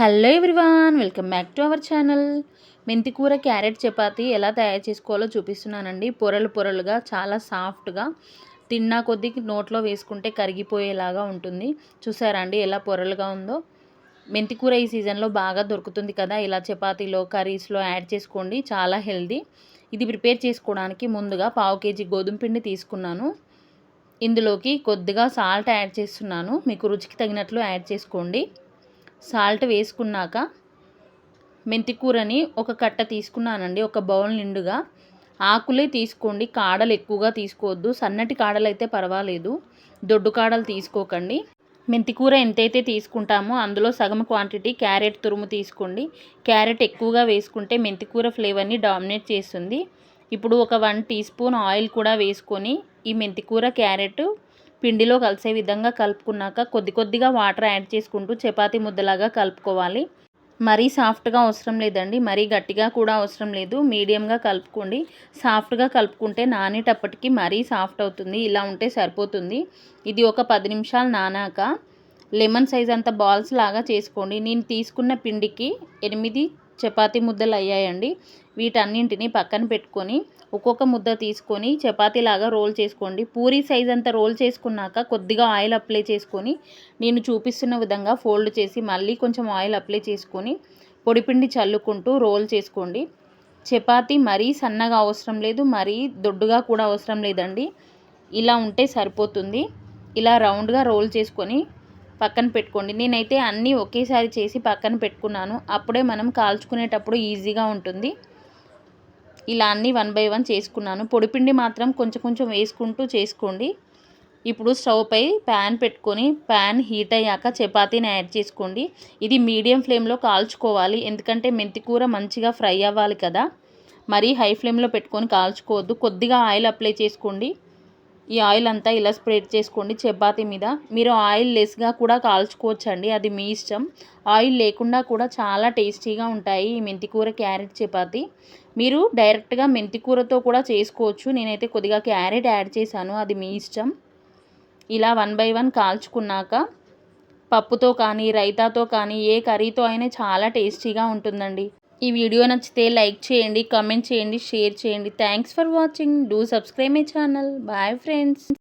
Hello everyone welcome back to our channel. మెంతికూర carrot chapati ఎలా తయారు చేసుకోవాలో చూపిస్తున్నానండి. పొరలు పొరలుగా చాలా సాఫ్ట్గా తిన్నా కొద్దీ నోట్లో వేసుకుంటే కరిగిపోయేలాగా ఉంటుంది. చూసారా అండి ఎలా పొరలుగా ఉందో? మెంతికూర ఈ సీజన్లో బాగా దొరుకుతుంది కదా. ఇలా చపాతీలో కర్రీస్లో యాడ్ చేసుకోండి చాలా హెల్దీ. ఇది ప్రిపేర్ చేసుకోవడానికి ముందుగా పావు కేజీ గోధుమ పిండి తీసుకున్నాను. ఇందులోకి కొద్దిగా సాల్ట్ యాడ్ చేస్తున్నాను. మీకు రుచికి తగినట్లు యాడ్ చేసుకోండి. సాల్ట్ వేసుకున్నాక మెంతికూరని ఒక కట్ట తీసుకున్నానండి ఒక బౌల్ నిండుగా. ఆకులే తీసుకోండి కాడలు ఎక్కువగా తీసుకోవద్దు. సన్నటి కాడలు అయితే పర్వాలేదు దొడ్డు కాడలు తీసుకోకండి. మెంతికూర ఎంతైతే తీసుకుంటామో అందులో సగం క్వాంటిటీ క్యారెట్ తురుము తీసుకోండి. క్యారెట్ ఎక్కువగా వేసుకుంటే మెంతికూర ఫ్లేవర్ని డామినేట్ చేస్తుంది. ఇప్పుడు ఒక వన్ టీ స్పూన్ ఆయిల్ కూడా వేసుకొని ఈ మెంతికూర క్యారెట్ పిండిలో కలిసే విధంగా కలుపుకున్నాక కొద్ది కొద్దిగా వాటర్ యాడ్ చేసుకుంటూ చపాతి ముద్దలాగా కలుపుకోవాలి. మరీ సాఫ్ట్గా అవసరం లేదండి. మరీ గట్టిగా కూడా అవసరం లేదు. మీడియంగా కలుపుకోండి. సాఫ్ట్గా కలుపుకుంటే నానేటప్పటికి మరీ సాఫ్ట్ అవుతుంది. ఇలా ఉంటే సరిపోతుంది. ఇది ఒక పది నిమిషాలు నానాక లెమన్ సైజ్ అంత బాల్స్ లాగా చేసుకోండి. నేను తీసుకున్న పిండికి ఎనిమిది చపాతీ ముద్దలు అయ్యాయండి. వీటన్నింటిని పక్కన పెట్టుకొని ఒక్కొక్క ముద్ద తీసుకొని చపాతీలాగా రోల్ చేసుకోండి. పూరి సైజ్ అంతా రోల్ చేసుకున్నాక కొద్దిగా ఆయిల్ అప్లై చేసుకొని నేను చూపిస్తున్న విధంగా ఫోల్డ్ చేసి మళ్ళీ కొంచెం ఆయిల్ అప్లై చేసుకొని పొడిపిండి చల్లుకుంటూ రోల్ చేసుకోండి. చపాతి మరీ సన్నగా అవసరం లేదు మరీ దొడ్డుగా కూడా అవసరం లేదండి. ఇలా ఉంటే సరిపోతుంది. ఇలా రౌండ్గా రోల్ చేసుకొని పక్కన పెట్టుకోండి. నేనైతే అన్నీ ఒకేసారి చేసి పక్కన పెట్టుకున్నాను. అప్పుడే మనం కాల్చుకునేటప్పుడు ఈజీగా ఉంటుంది. ఇలా అన్నీ వన్ బై వన్ చేసుకున్నాను. పొడిపిండి మాత్రం కొంచెం కొంచెం వేసుకుంటూ చేసుకోండి. ఇప్పుడు స్టవ్ పై ప్యాన్ పెట్టుకొని ప్యాన్ హీట్ అయ్యాక చపాతీని యాడ్ చేసుకోండి. ఇది మీడియం ఫ్లేమ్లో కాల్చుకోవాలి. ఎందుకంటే మెంతికూర మంచిగా ఫ్రై అవ్వాలి కదా. మరీ హై ఫ్లేమ్లో పెట్టుకొని కాల్చుకోవద్దు. కొద్దిగా ఆయిల్ అప్లై చేసుకోండి. ఈ ఆయిల్ అంతా ఇలా స్ప్రెడ్ చేసుకోండి చపాతీ మీద. మీరు ఆయిల్ లెస్గా కూడా కాల్చుకోవచ్చండి అది మీ ఇష్టం. ఆయిల్ లేకుండా కూడా చాలా టేస్టీగా ఉంటాయి ఈ మెంతికూర క్యారెట్ చపాతీ. మీరు డైరెక్ట్గా మెంతికూరతో కూడా చేసుకోవచ్చు. నేనైతే కొద్దిగా క్యారెట్ యాడ్ చేశాను అది మీ ఇష్టం. ఇలా వన్ బై వన్ కాల్చుకున్నాక పప్పుతో కానీ రైతాతో కానీ ఏ కర్రీతో అయినా చాలా టేస్టీగా ఉంటుందండి. ఈ వీడియో నచ్చితే లైక్ చేయండి కామెంట్ చేయండి షేర్ చేయండి. Thanks for watching do subscribe my channel bye friends